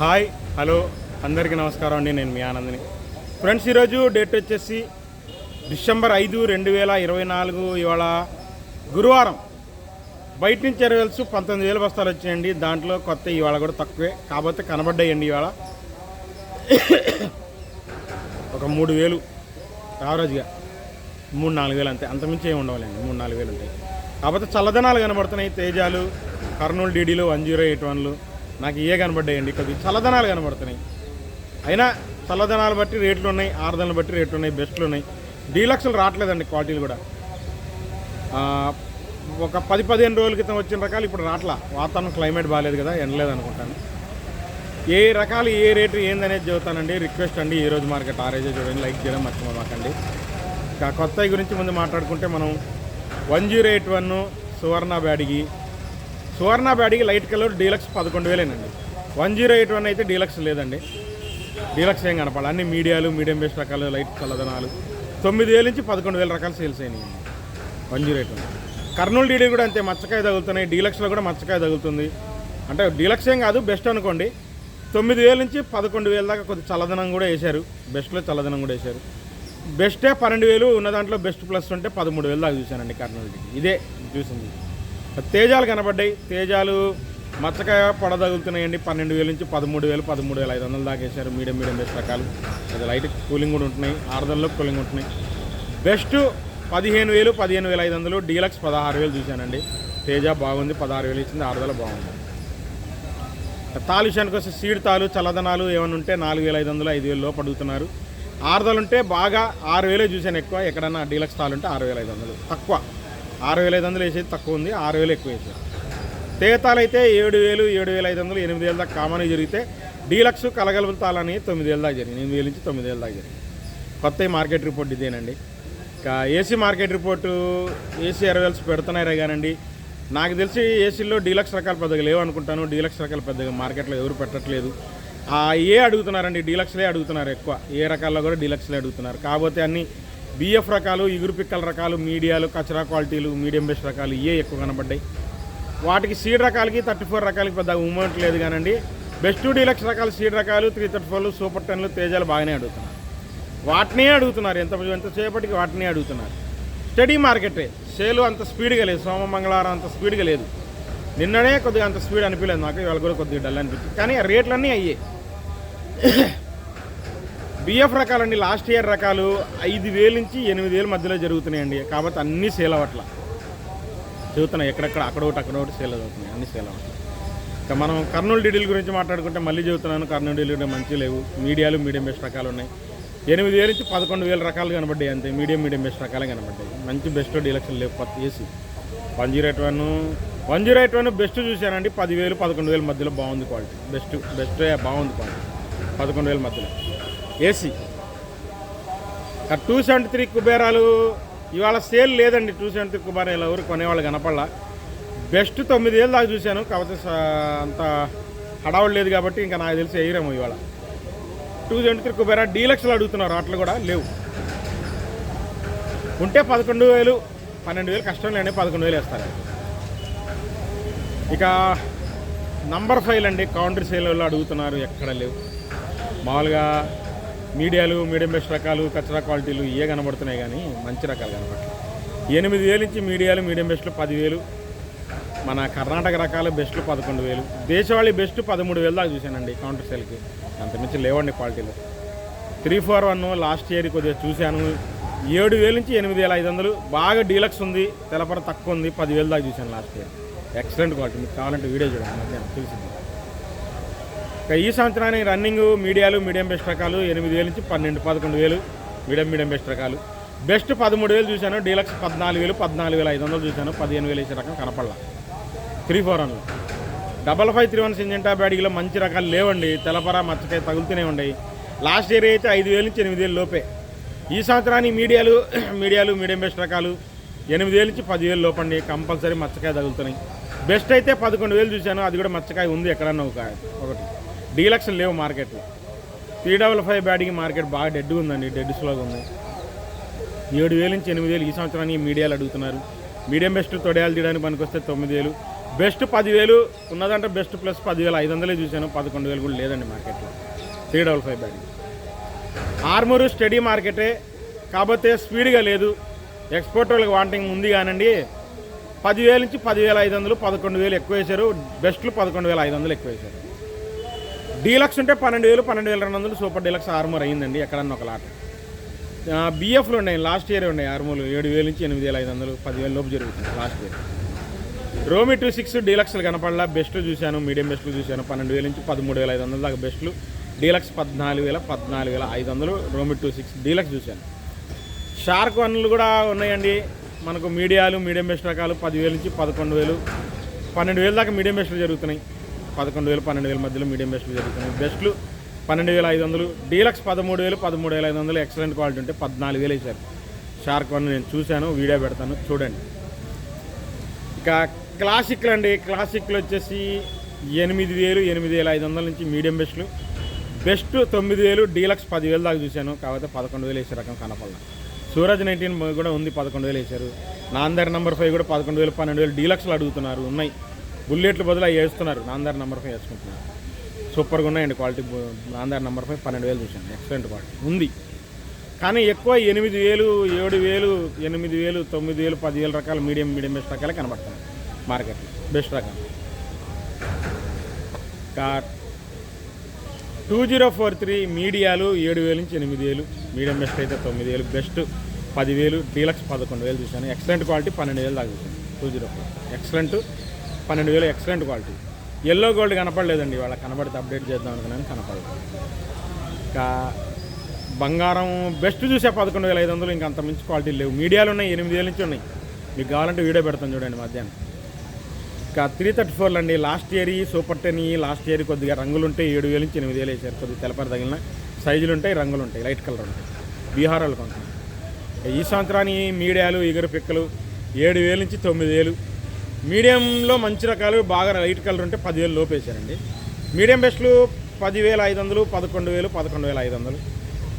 Hi hello అందరికీ నమస్కారం అండి నేను మీ ఆనందని. ఫ్రెండ్స్ ఈరోజు డేట్ వచ్చేసి డిసెంబర్ ఐదు రెండు వేల ఇరవై నాలుగు ఇవాళ గురువారం. బయట నుంచి ఎరవెల్స్ పంతొమ్మిది వేల బస్తాలు వచ్చాయండి. దాంట్లో కొత్త ఇవాళ కూడా తక్కువే కాకపోతే కనబడ్డాయండి ఇవాళ. ఒక మూడు వేలు యావరేజ్గా. మూడు నాలుగు వేలు అంతే అంతమించి ఏమి ఉండవాలండి మూడు నాలుగు వేలు ఉంటాయి కాకపోతే చల్లదనాలు కనబడుతున్నాయి తేజాలు కర్నూలు డీడీలు వన్ జీరో ఎయిట్ వన్లు. నాకు ఏ కనబడ్డాయండి. కొద్దిగా చల్లదనాలు కనబడుతున్నాయి. అయినా చల్లదనాలు బట్టి రేట్లు ఉన్నాయి ఆరుదనలు బట్టి రేట్లు ఉన్నాయి బెస్ట్లు ఉన్నాయి. డీలక్స్లు రావట్లేదండి క్వాలిటీలు కూడా. ఒక పది పదిహేను రోజుల క్రితం వచ్చిన రకాలు ఇప్పుడు రాట్లా వాతావరణం క్లైమేట్ బాగాలేదు కదా ఎండలేదు అనుకుంటాను ఏ రకాలు ఏ రేటు ఏందనేది చెబుతానండి. రిక్వెస్ట్ అండి ఈ రోజు మార్కెట్ ఆ రోజే చూడండి. లైక్ చేయడం మర్చిపోమాకండి ఇంకా కొత్త గురించి ముందు మాట్లాడుకుంటే మనం one zero eight one Suvarna Byadgi Suvarna Byadgi light colour deluxe పదకొండు వేలేనండి. వన్ జీరో ఎయిట్ వన్ అయితే డీలక్స్ లేదండి. డీలక్స్ ఏం కనపడాలి. అన్ని మీడియాలు మీడియం బేస్ రకాలు లైట్ చల్లదనాలు తొమ్మిది వేల నుంచి పదకొండు వేల రకాలు సేల్స్ అయినాయి one zero eight one. Kurnool DD కూడా అంతే మచ్చకాయ తగులుతున్నాయి. డీలక్స్లో కూడా మచ్చకాయ తగులుతుంది. అంటే డీలక్స్ ఏం కాదు బెస్ట్ అనుకోండి. తొమ్మిది వేల నుంచి పదకొండు వేల దాకా కొద్ది చల్లదనం కూడా వేశారు. బెస్ట్లో చల్లదనం కూడా వేశారు. బెస్టే పన్నెండు వేలు ఉన్న దాంట్లో బెస్ట్ ప్లస్ ఉంటే పదమూడు వేలు దాకా చూశానండి కర్నూలు డీడీ. ఇదే చూసింది. తేజాలు కనబడ్డాయి. తేజాలు మచ్చకాయ పడదగులుతున్నాయండి. పన్నెండు వేల నుంచి పదమూడు వేలు పదమూడు వేల ఐదు వందలు దాకా వేశారు మీడియం మీడియం బెస్ట్ రకాలు. అది లైట్ కూలింగ్ కూడా ఉంటున్నాయి. ఆరుదల్లో కూలింగ్ ఉంటున్నాయి. బెస్ట్ పదిహేను వేలు పదిహేను వేల ఐదు వందలు. డీలక్స్ పదహారు వేలు చూశానండి. తేజ బాగుంది. పదహారు వేలు ఇచ్చింది. ఆరుదల బాగుంది. తాలు విషయానికి వస్తే సీడ్ తాలు చల్లదనాలు ఏమైనా ఉంటే నాలుగు వేల ఐదు వందలు ఐదు వేలు లోపు అడుగుతున్నారు. ఆరుదలు ఉంటే బాగా ఆరు వేలే చూశాను ఎక్కువ. ఎక్కడన్నా డీలక్స్ తాలు ఉంటే ఆరు వేల ఐదు వందలు. తక్కువ. ఆరు వేల ఐదు వందలు వేసేది తక్కువ ఉంది ఆరు వేలు ఎక్కువ వేసేది. తేతాలు అయితే ఏడు వేలు ఏడు వేల ఐదు వందలు ఎనిమిది వేల దాకా కామన్గా జరిగితే డీలక్స్ కలగలుపుల తొమ్మిది వేల దాకా జరిగింది ఎనిమిది వేల నుంచి తొమ్మిది వేల దాకా జరిగింది కొత్త మార్కెట్ రిపోర్ట్ ఇదేనండి. ఇంకా AC market report AC arrivals పెడుతున్నారే కానండి. నాకు తెలిసి ఏసీలో డీలక్స్ రకాలు పెద్దగా లేవు అనుకుంటాను. డీలక్స్ రకాలు పెద్దగా మార్కెట్లో ఎవరు పెట్టట్లేదు. ఏ అడుగుతున్నారండి? డీలక్స్లే అడుగుతున్నారు ఎక్కువ. ఏ రకాల్లో కూడా డీలక్స్లే అడుగుతున్నారు. కాకపోతే అన్ని బిఎఫ్ రకాలు ఇగురు పిక్కల రకాలు మీడియాలు కచరా క్వాలిటీలు మీడియం బెస్ట్ రకాలు ఇవే ఎక్కువ కనబడ్డాయి. వాటికి సీడ్ రకాలకి థర్టీ ఫోర్ రకాలకి పెద్ద మూమెంట్ లేదు కానండి. బెస్ట్ డీలక్స్ రకాల సీడ్ రకాలు త్రీ థర్టీ ఫోర్లు సూపర్ టెన్లు తేజాలు బాగానే అడుగుతున్నారు. వాటినే అడుగుతున్నారు ఎంత ఎంతసేపటికి వాటినే అడుగుతున్నారు. స్టడీ మార్కెటే సేలు అంత స్పీడ్గా లేదు. సోమ మంగళవారం అంత స్పీడ్గా లేదు. నిన్ననే కొద్దిగా అంత స్పీడ్ అనిపించలేదు నాకు ఇవాళ కూడా కొద్దిగా డల్ అనిపించింది. కానీ రేట్లన్నీ అయ్యాయి బిఎఫ్ రకాలండి లాస్ట్ ఇయర్ రకాలు ఐదు వేలు నుంచి ఎనిమిది వేల మధ్యలో జరుగుతున్నాయండి. కాబట్టి అన్నీ సేల్ అవ్వట్ల. చదువుతున్నాయి ఎక్కడెక్కడ అక్కడ ఒకటి అక్కడ ఒకటి సేల్ అవుతున్నాయి. అన్ని సేల్ అవ్వట్ల. ఇక మనం కర్నూలు డీడీల గురించి మాట్లాడుకుంటే మళ్ళీ చెబుతున్నాను కర్నూలు డీడీలు మంచి లేవు. మీడియాలు మీడియం బెస్ట్ రకాలు ఉన్నాయి. ఎనిమిది వేల నుంచి పదకొండు వేల రకాలు కనబడ్డాయి అంతే. మీడియం మీడియం బెస్ట్ రకాలే కనబడ్డాయి. మంచి బెస్ట్ డీలక్షన్ లేవు. కొత్త AC. One zero eight one one zero eight one best చూశానండి. పదివేలు పదకొండు వేల మధ్యలో బాగుంది క్వాలిటీ. బెస్ట్ బెస్ట్ బాగుంది క్వాలిటీ. పదకొండు వేల మధ్యలో. ఏసీ. టూ సెవెంటీ త్రీ కుబేరాలు ఇవాళ సేల్ లేదండి టూ సెవెంటీ త్రీ కుబేరాలు ఎవరు కొనేవాళ్ళు కనపడలా. బెస్ట్ తొమ్మిది వేలు దాకా చూశాను కాకపోతే అంత హడావుడు లేదు కాబట్టి ఇంకా నాకు తెలిసి వేయరేమో ఇవాళ. టూ సెవెంటీ త్రీ కుబేరా డీలక్స్లు అడుగుతున్నారు అట్లు కూడా లేవు. ఉంటే పదకొండు వేలు పన్నెండు వేలు కష్టం లేని పదకొండు వేలు వేస్తారు. ఇక నంబర్ ఫైవ్ అండి కౌంటర్ సేల్ అడుగుతున్నారు ఎక్కడ లేవు. మామూలుగా మీడియాలు మీడియం బెస్ట్ రకాలు కచ్చరా క్వాలిటీలు ఏ కనబడుతున్నాయి కానీ మంచి రకాలు కనబడట్లేదు ఎనిమిది వేలు నుంచి మీడియాలు మీడియం బెస్ట్లు పదివేలు మన కర్ణాటక రకాలు బెస్ట్లు పదకొండు వేలు. దేశవాళీ బెస్ట్ పదమూడు వేలు దాకా చూశానండి కౌంటర్ సెల్కి. అంతమించి లేవండి క్వాలిటీలు. Three four one last year కొద్దిగా చూశాను. ఏడు వేల నుంచి ఎనిమిది వేల ఐదు వందలు. బాగా డీలక్స్ ఉంది తెలపర తక్కువ ఉంది పదివేలు దాకా చూశాను లాస్ట్ ఇయర్. Excellent quality. మీకు కావాలంటే వీడియో చూడండి మధ్యాహ్నం. తెలిసింది ఈ సంవత్సరానికి రన్నింగ్ మీడియాలు మీడియం బెస్ట్ రకాలు ఎనిమిది వేల నుంచి పన్నెండు పదకొండు వేలు మీడియం మీడియం బెస్ట్ రకాలు. బెస్ట్ పదమూడు వేలు చూశాను డీలక్స్ పద్నాలుగు వేలు పద్నాలుగు వేల ఐదు వందలు చూశాను పదిహేను వేలు వేసే రకం కనపడలా. త్రీ ఫోర్ వన్లో double five three one Syngenta బ్యాడిగిలో మంచి రకాలు లేవండి తెలపర మచ్చకాయ తగులుతూనే ఉండయి. లాస్ట్ ఇయర్ అయితే ఐదు వేల నుంచి ఎనిమిది వేలు లోపే. ఈ సంవత్సరానికి మీడియాలు మీడియాలు మీడియం బెస్ట్ రకాలు ఎనిమిది వేల నుంచి పదివేలు లోపండి కంపల్సరీ మచ్చకాయ తగులుతున్నాయి. బెస్ట్ అయితే పదకొండు వేలు చూశాను అది కూడా మచ్చకాయ ఉంది ఎక్కడన్నా ఒక ఒకటి. డీలక్స్ లేవు మార్కెట్లో. Three double five batting market బాగా డెడ్ ఉందండి డెడ్ స్లోగా ఉంది. ఏడు వేలు నుంచి ఎనిమిది వేలు ఈ సంవత్సరానికి మీడియాలు అడుగుతున్నారు. మీడియం బెస్ట్ తొడయాలు తీయడానికి పనికొస్తే తొమ్మిది వేలు. బెస్ట్ పదివేలు ఉన్నదంటే బెస్ట్ ప్లస్ పదివేలు ఐదు వందలే చూశాను పదకొండు వేలు కూడా లేదండి మార్కెట్లో. Three double five batting. Armoor steady మార్కెటే కాకపోతే స్పీడ్గా లేదు. ఎక్స్పోర్ట్ వాళ్ళకి వాంటింగ్ ఉంది కానండి. పదివేల నుంచి పదివేల ఐదు వందలు పదకొండు వేలు ఎక్కువ వేశారు. బెస్ట్లు పదకొండు వేల ఐదు వందలు ఎక్కువ వేశారు. డీలక్స్ ఉంటే పన్నెండు వేలు పన్నెండు వేల రెండు వందలు సూపర్ డీలక్స్ ఆర్మూర్ అయ్యిందండి ఎక్కడన్నా ఒక లాట్. బిఎఫ్లు ఉన్నాయి లాస్ట్ ఇయర్ ఉన్నాయి ఆర్మూలు ఏడు వేల నుంచి ఎనిమిది వేల ఐదు వందలు పదివేల లోపు జరుగుతుంది లాస్ట్ ఇయర్. రోమి టూ సిక్స్ డీలక్స్లు కనపడలా బెస్ట్లు చూశాను మీడియం బెస్ట్లు చూశాను పన్నెండు వేల నుంచి పదమూడు వేల ఐదు వందల దాకా బెస్ట్లు. డీలక్స్ పద్నాలుగు వేల పద్నాలుగు వేల ఐదు వందలు రోమి టూ సిక్స్ డీలక్స్ చూశాను. షార్క్ వన్లు కూడా ఉన్నాయండి. మనకు మీడియాలు మీడియం బెస్ట్ రకాలు పదివేల నుంచి పదకొండు వేలు పన్నెండు వేల దాకా మీడియం బెస్ట్లు జరుగుతున్నాయి. పదకొండు వేలు పన్నెండు వేల మధ్యలో మీడియం బెస్ట్లు జరుగుతున్నాయి. బెస్ట్లు పన్నెండు వేల ఐదు వందలు డీలక్స్ పదమూడు వేలు పదమూడు వేల ఐదు వందలు ఎక్సలెంట్ క్వాలిటీ ఉంటే పద్నాలుగు వేలు వేశారు. షార్క్ వన్ నేను చూశాను వీడియో పెడతాను చూడండి. ఇక క్లాసిక్లు అండి క్లాసిక్లు వచ్చేసి ఎనిమిది వేలు ఎనిమిది వేల ఐదు వందల నుంచి మీడియం బెస్ట్లు. బెస్ట్ తొమ్మిది వేలు డీలక్స్ పదివేలు దాకా చూశాను కాకపోతే పదకొండు వేలు వేసే రకం కనపడలా. సూరజ్ నైన్టీన్ కూడా ఉంది పదకొండు వేలు వేశారు. నాందర్ నెంబర్ ఫైవ్ కూడా పదకొండు వేలు పన్నెండు వేలు డీలక్స్లు అడుగుతున్నారు ఉన్నాయి. బుల్లెట్లు బదులు అవి వేస్తున్నారు. నాందార్ నెంబర్ ఫైవ్ వేసుకుంటున్నారు సూపర్గా ఉన్నాయండి క్వాలిటీ నాందార్ నాందర్ నెంబర్ ఫైవ్ పన్నెండు వేలు చూసాను ఎక్సలెంట్ క్వాలిటీ ఉంది. కానీ ఎక్కువ ఎనిమిది వేలు ఏడు వేలు ఎనిమిది వేలు తొమ్మిది వేలు పదివేలు రకాల మీడియం మీడియం బెస్ట్ రకాలే కనబడుతున్నాయి మార్కెట్లో బెస్ట్ రకాలు car two zero four three మీడియాలు ఏడు వేలు నుంచి ఎనిమిది వేలు. మీడియం బెస్ట్ అయితే తొమ్మిది వేలు. బెస్ట్ పదివేలు డీలక్స్ పదకొండు వేలు చూశాను. ఎక్సలెంట్ క్వాలిటీ పన్నెండు వేలు దాకా చూశాను. టూ జీరో ఫోర్ ఎక్సలెంట్ పన్నెండు వేలు ఎక్సలెంట్ క్వాలిటీ. ఎల్లో గోల్డ్ కనపడలేదండి వాళ్ళ కనబడితే అప్డేట్ చేద్దాం అనుకున్నాను కనపడలేదు. ఇంకా బంగారం బెస్ట్ చూసే పదకొండు వేల ఐదు వందలు ఇంకా అంత మించి క్వాలిటీ లేవు. మీడియాలు ఉన్నాయి ఎనిమిది వేల నుంచి ఉన్నాయి. మీకు కావాలంటే వీడియో పెడతాను చూడండి మధ్యాహ్నం. ఇంకా త్రీ థర్టీ ఫోర్లు అండి last year super ten last year కొద్దిగా రంగులు ఉంటాయి ఏడు వేల నుంచి ఎనిమిది వేలు వేసారు కొద్దిగా తెలపర తగిలిన సైజులు ఉంటాయి రంగులు ఉంటాయి లైట్ కలర్ ఉంటాయి. బీహార్ వాళ్ళు కొంత ఈ సంవత్సరానికి మీడియాలు ఎగురు పిక్కలు ఏడు వేల నుంచి తొమ్మిది వేలు. మీడియంలో మంచి రకాలు బాగా లైట్ కలర్ ఉంటే పదివేలు లోపేశారండి మీడియం బెస్ట్లు పదివేల ఐదు వందలు పదకొండు వేలు పదకొండు వేల ఐదు వందలు.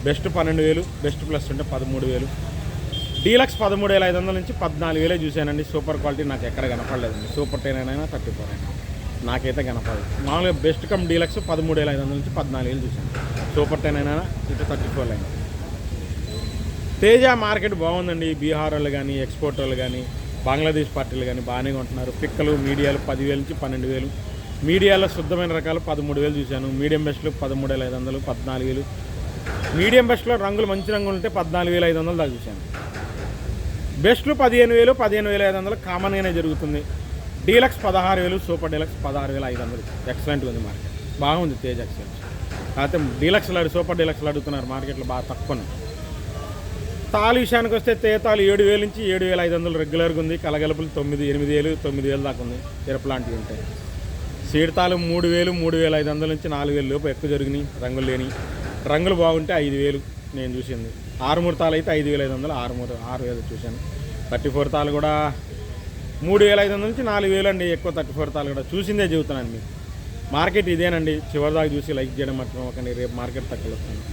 బెస్ట్ పన్నెండు వేలు బెస్ట్ ప్లస్ ఉంటే పదమూడు వేలు. డీలక్స్ పదమూడు వేల ఐదు వందల నుంచి పద్నాలుగు వేలే చూశానండి. సూపర్ క్వాలిటీ నాకు ఎక్కడ కనపడలేదండి. సూపర్ టెన్ అయినా థర్టీ ఫోర్ అయినా. నాకైతే కనపడదు. మామూలుగా బెస్ట్ కమ్ డీలక్స్ పదమూడు వేల ఐదు వందల నుంచి పద్నాలుగు వేలు చూశాను. సూపర్ టెన్ అయినా ఇటు థర్టీ ఫోర్ అయినా తేజ మార్కెట్ బాగుందండి. బీహార్ వాళ్ళు కానీ ఎక్స్పోర్ట్ వాళ్ళు కానీ. బంగ్లాదేశ్ పార్టీలు కానీ బాగానే ఉంటున్నారు. పిక్కలు మీడియాలు పదివేలు నుంచి పన్నెండు వేలు. మీడియాలో శుద్ధమైన రకాలు పదమూడు వేలు చూశాను. మీడియం బెస్ట్లు పదమూడు వేల ఐదు వందలు పద్నాలుగు వేలు. మీడియం బెస్ట్లో రంగులు మంచి రంగులు ఉంటే పద్నాలుగు వేల ఐదు వందలు దాకా చూశాను. బెస్ట్లు పదిహేను వేలు పదిహేను వేల ఐదు వందలు కామన్గానే జరుగుతుంది. డీలక్స్ పదహారు వేలు సూపర్ డీలక్స్ పదహారు వేల ఐదు వందలు. ఎక్సలెంట్గా ఉంది మార్కెట్ బాగుంది తేజ్ ఎక్సలెంట్ కాకపోతే డీలక్స్లు సూపర్ డీలక్స్లు అడుగుతున్నారు. మార్కెట్లో బాగా తక్కువ తాళి తాలు విషయానికి వస్తే తేతాలు ఏడు వేల నుంచి ఏడు వేల ఐదు వందలు రెగ్యులర్గా ఉంది. కలగలుపులు తొమ్మిది ఎనిమిది వేలు తొమ్మిది వేలు దాకా ఉంది. ఎరపలాంటివి ఉంటాయి. సీడతాలు మూడు వేలు మూడు వేల ఐదు వందల నుంచి నాలుగు వేలు లోపు ఎక్కువ జరిగినాయి. రంగులు లేని రంగులు బాగుంటే ఐదు వేలు నేను చూసింది. ఆరుమూరు తాలు అయితే ఐదు వేల ఐదు వందలు ఆరుమూరు ఆరు వేలు చూశాను. థర్టీ ఫోర్ తాలు కూడా మూడు వేల ఐదు వందల నుంచి నాలుగు వేలు అండి ఎక్కువ థర్టీ ఫోర్ తాలు కూడా. చూసిందే చెబుతున్నాను మీకు. మార్కెట్ ఇదేనండి. చివరిదాకా చూసి లైక్ చేయడం మర్చిపోకండి. రేపు మార్కెట్ తక్కువ వస్తుంది.